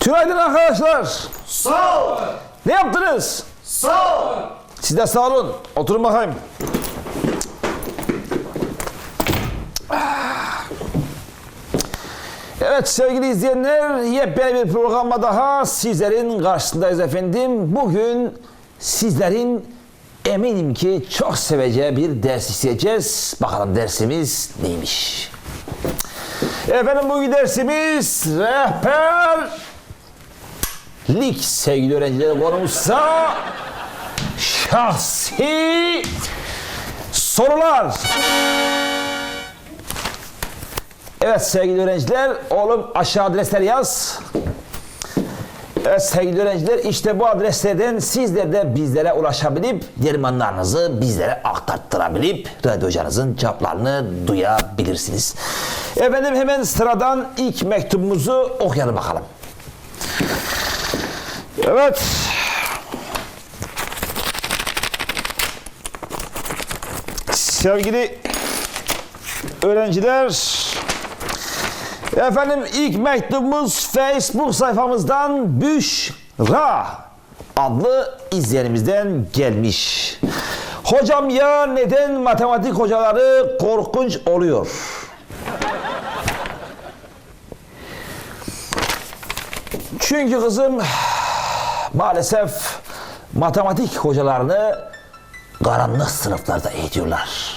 Tünaydın arkadaşlar. Sağ ol. Ne yaptınız? Sağ ol. Siz de sağ olun. Oturun bakayım. Evet sevgili izleyenler yepyeni bir programla daha sizlerin karşısındayız efendim. Bugün sizlerin eminim ki çok seveceği bir ders isteyeceğiz. Bakalım dersimiz neymiş? Efendim bugün dersimiz rehberlik sevgili öğrenciler konumuzsa şahsi sorular. Evet sevgili öğrenciler, oğlum aşağı adresler yaz. Evet sevgili öğrenciler, işte bu adreslerden sizler de bizlere ulaşabilip dermanlarınızı bizlere aktarttırabilip radyo hocanızın cevaplarını duyabilirsiniz. Efendim hemen sıradan ilk mektubumuzu okuyalım bakalım. Evet. Sevgili öğrenciler, efendim ilk mektubumuz Facebook sayfamızdan Büşra adlı izleyenimizden gelmiş. Hocam ya neden matematik hocaları korkunç oluyor? Çünkü kızım maalesef matematik hocalarını karanlık sınıflarda eğitiyorlar.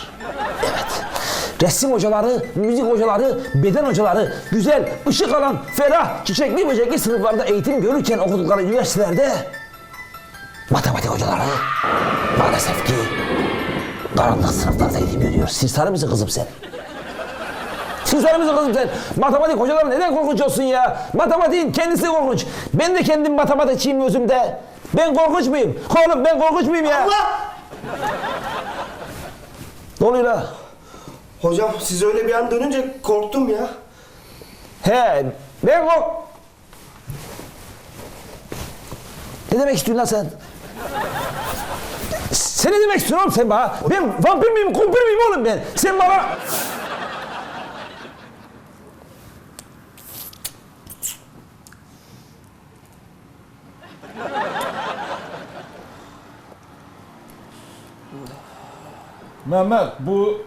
Resim hocaları, müzik hocaları, beden hocaları, güzel, ışık alan, ferah, çiçekli böcekli sınıflarda eğitim görürken okudukları üniversitelerde matematik hocaları maalesef ki karanlık sınıflarda eğitim görüyor. Siz sarı mısın kızım sen? Siz sarı mısın kızım sen? Matematik hocaları neden korkunç olsun ya? Matematiğin kendisi korkunç. Ben de kendim matematikçiyim özümde. Ben korkunç muyum? Oğlum ben korkunç muyum ya? Allah! Ne oluyor la? Hocam siz öyle bir an dönünce korktum ya. He, ben kork... Ne demek istiyorsun lan sen? Sen ne demek istiyorsun oğlum sen bana? Ben vampir miyim, kumpir miyim oğlum ben? Sen bana... Mehmet bu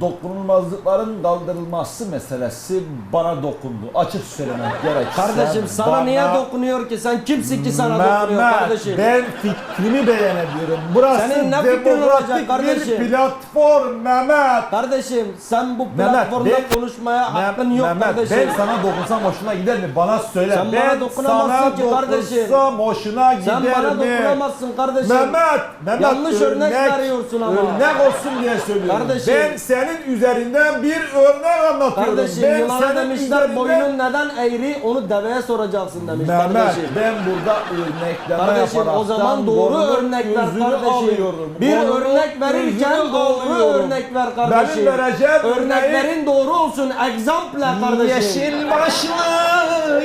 dokunulmazlıkların kaldırılması meselesi bana dokundu. Açık söylemek gerekirse. Kardeşim sana bana- niye dokunuyor ki? Sen kimsin ki sana dokunuyor Mehmet, kardeşim? ben fikrimi beğenemiyorum. Burası Senin ne fikrin demokratik olacak kardeşim? bir platform Mehmet. Kardeşim sen bu Mehmet, platformda ben- konuşmaya hakkın yok Mehmet, kardeşim. ben sana dokunsam hoşuna gider mi? Bana söyle. Sen ben bana dokunamazsın sana ki kardeşim. dokunsam hoşuna gider Sen mi? bana dokunamazsın kardeşim. Mehmet, Mehmet Yanlış örnek veriyorsun ama. Örnek olsun diye söylüyorum. Kardeşim. Ben senin üzerinden bir örnek anlatıyorum. Kardeşim ben yılana demişler üzerinden- boynun neden eğri onu deveye soracaksın demiş Mehmet, kardeşim. ben burada örnekleme Kardeşim o zaman doğru boynun örnek ver gözünü kardeşim. alıyorum. Bir Boynun örnek verirken doğru alıyorum. örnek ver kardeşim. Benim vereceğim Örneklerin doğru olsun. Example kardeşim. Yeşil başlı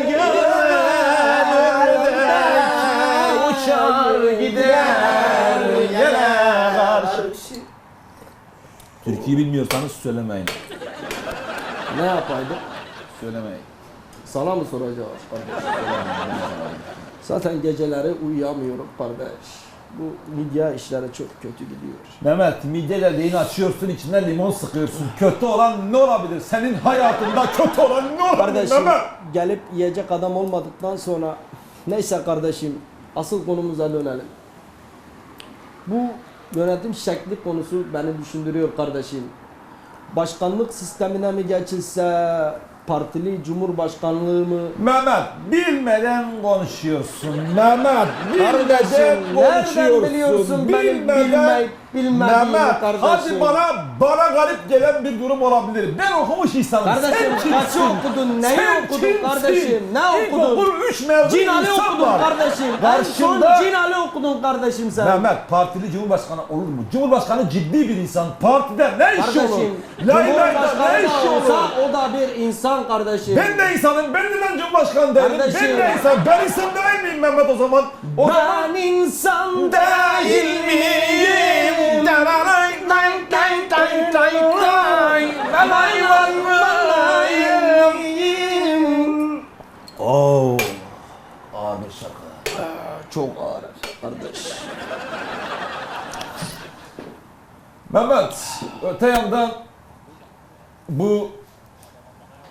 gelen uçar gider Türkiye'yi bilmiyorsanız söylemeyin. Ne yapaydık? Söylemeyin. Sana mı soracağız kardeş? Zaten geceleri uyuyamıyorum kardeş. Bu midye işleri çok kötü gidiyor. Mehmet mide deliğini açıyorsun içine limon sıkıyorsun. Kötü olan ne olabilir? Senin hayatında kötü olan ne olabilir Kardeşim Mehmet? gelip yiyecek adam olmadıktan sonra neyse kardeşim asıl konumuza dönelim. Bu yönetim şekli konusu beni düşündürüyor kardeşim. Başkanlık sistemine mi geçilse, partili cumhurbaşkanlığı mı? Mehmet bilmeden konuşuyorsun. Mehmet bilmeden Kardeşim, nereden konuşuyorsun. biliyorsun benim bilmeyip Mehmet, kardeşim? hadi bana bana garip gelen bir durum olabilir. Ben okumuş insanım. Kardeşim, Sen kimsin? okudun, neyi Sen okudun kimsin? kardeşim, ne okudun? İlkokul 3 mezun Cin Ali okudun var. kardeşim. En Karşında- son Cin Ali okudun kardeşim sen. Mehmet partili cumhurbaşkanı olur mu? Cumhurbaşkanı ciddi bir insan. Partide ne işi olur? Lay Cumhurbaşkanı ne işi da olur? o da bir insan kardeşim. Ben de insanım. Ben de ben cumhurbaşkanı değilim. Kardeşim. Ben de insan. Ben insan değil miyim Mehmet o zaman? O zaman ben insan değil miyim? Oo. Ağır şaka. Çok ağır kardeş. Mehmet, öte yandan bu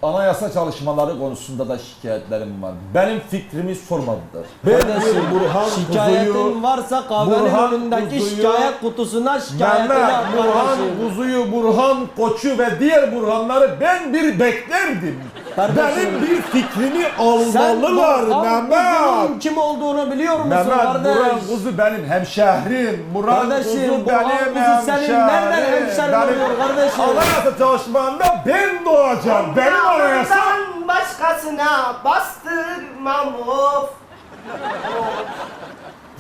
anayasa çalışmaları konusunda da şikayetlerim var. Benim fikrimi sormadılar. Kardeşim Burhan şikayetin Kuzu'yu, varsa kahvenin Burhan önündeki Kuzu'yu- şikayet kutusuna şikayetini Mehmet, yap Burhan kardeşim. Kuzu'yu, Burhan Koç'u ve diğer Burhanları ben bir beklerdim. Kardeşim, Benim bir fikrimi Sen almalılar Burhan Mehmet. Kuzu'nun kim olduğunu biliyor musun Mehmet, kardeş? Burhan Kuzu benim hemşehrim. Burhan Kardeşim, Kuzu benim Kuzu senin hemşehrim. nereden hemşerin Benim oluyor kardeşim? Anayasa çalışmanda ben doğacağım. Benim anayasa... Ondan başkasına bastırmam of.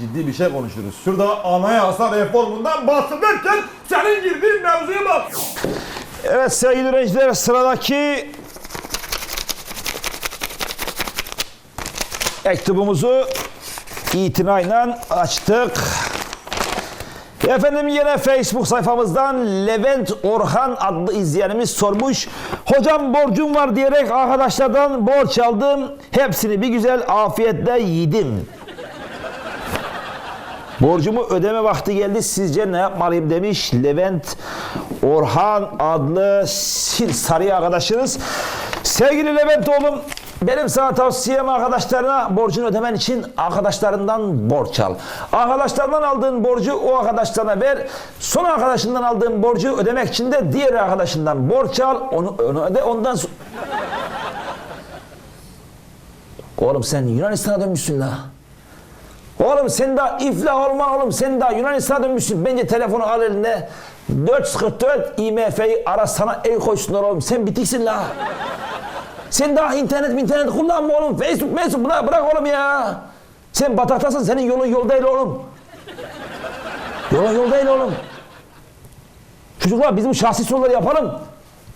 Ciddi bir şey konuşuyoruz. Şurada anayasa reformundan bahsederken senin girdiğin mevzuya bak. Evet sevgili öğrenciler sıradaki mektubumuzu itinayla açtık. Efendim yine Facebook sayfamızdan Levent Orhan adlı izleyenimiz sormuş. Hocam borcum var diyerek arkadaşlardan borç aldım. Hepsini bir güzel afiyetle yedim. Borcumu ödeme vakti geldi. Sizce ne yapmalıyım demiş Levent Orhan adlı sarı arkadaşınız. Sevgili Levent oğlum benim sana tavsiyem arkadaşlarına borcunu ödemen için arkadaşlarından borç al. Arkadaşlarından aldığın borcu o arkadaşlarına ver. Son arkadaşından aldığın borcu ödemek için de diğer arkadaşından borç al. Onu, onu öde ondan. Oğlum sen Yunanistan'a dönmüşsün la. Oğlum sen daha iflah olma oğlum. Sen daha Yunanistan'a dönmüşsün. Bence telefonu al eline. 444 IMF'yi ara sana el koysunlar oğlum. Sen bitiksin la. Sen daha internet internet kullanma oğlum. Facebook Facebook bırak, bırak oğlum ya. Sen bataktasın senin yolun yol değil oğlum. Yolun yol değil oğlum. Çocuklar biz bu şahsi soruları yapalım.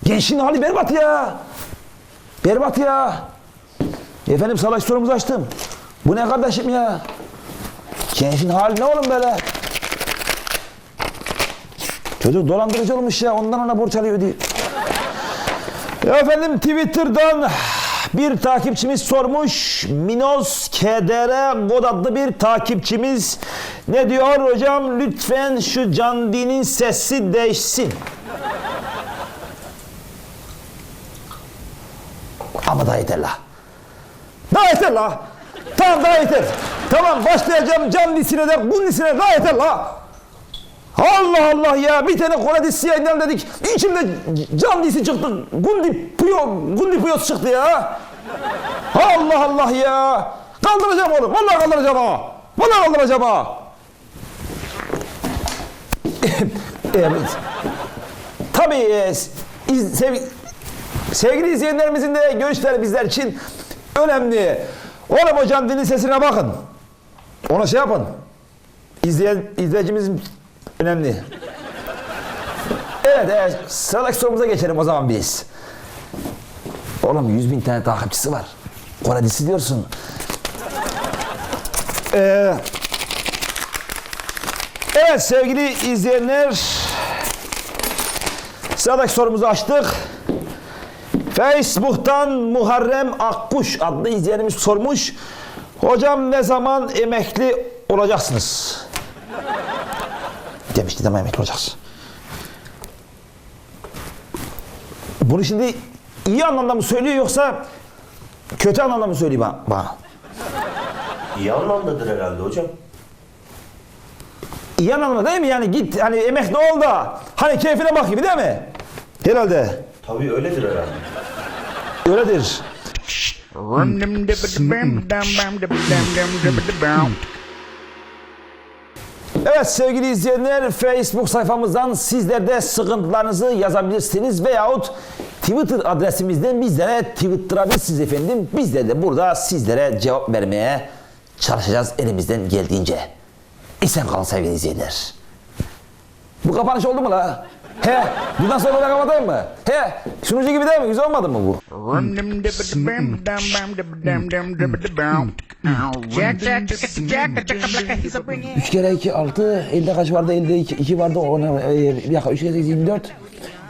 Gençliğin hali berbat ya. Berbat ya. Efendim salaş sorumuzu açtım. Bu ne kardeşim ya? Gençin hali ne oğlum böyle? Çocuk dolandırıcı olmuş ya ondan ona borç alıyor diye. Efendim Twitter'dan bir takipçimiz sormuş. Minos KDR God adlı bir takipçimiz. Ne diyor hocam? Lütfen şu Candi'nin sesi değişsin. Ama daha yeter la. Daha yeter la. Tamam daha yeter. Tamam başlayacağım can disine de gun disine daha yeter la. Allah Allah ya bir tane Kore dizisi yayınlayalım dedik. İçimde can disi çıktı. Gundi puyo, gundi puyos çıktı ya. Allah Allah ya. Kaldıracağım oğlum. Vallahi kaldıracağım ha. Vallahi kaldıracağım ha. evet. Tabii e, iz- sev- sevgili izleyenlerimizin de görüşleri bizler için önemli. Oğlum hocam dilin sesine bakın. Ona şey yapın. İzleyen, izleyicimiz önemli. Evet, evet. Sıradaki sorumuza geçelim o zaman biz. Oğlum 100 bin tane takipçisi var. Kore dizisi diyorsun. Ee, evet sevgili izleyenler. Sıradaki sorumuzu açtık. Facebook'tan Muharrem Akkuş adlı izleyenimiz sormuş. Hocam ne zaman emekli olacaksınız? Demiş ki zaman emekli olacaksın. Bunu şimdi iyi anlamda mı söylüyor yoksa kötü anlamda mı söylüyor bana? bana? İyi anlamdadır herhalde hocam. İyi anlamda değil mi? Yani git hani emekli ol da hani keyfine bak gibi değil mi? Herhalde. Tabii öyledir herhalde. Öyledir. Evet sevgili izleyenler Facebook sayfamızdan sizler de sıkıntılarınızı yazabilirsiniz veyahut Twitter adresimizden bizlere Twitter'abilirsiniz efendim. Bizler de burada sizlere cevap vermeye çalışacağız elimizden geldiğince. İsen kalın sevgili izleyenler. Bu kapanış oldu mu la? He, bundan sonra ben kapatayım mı? He, sunucu gibi değil mi? Güzel olmadı mı bu? Üç kere iki altı, elde kaç vardı? Elde iki, iki vardı, ona, e, bir dakika, üç kere sekiz, yirmi dört.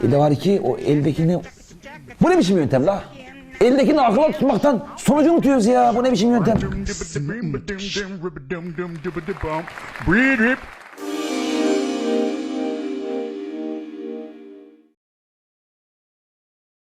Elde var iki, o eldekini... Bu ne biçim yöntem la? Eldekini akla tutmaktan sonucu unutuyoruz ya. Bu ne biçim yöntem?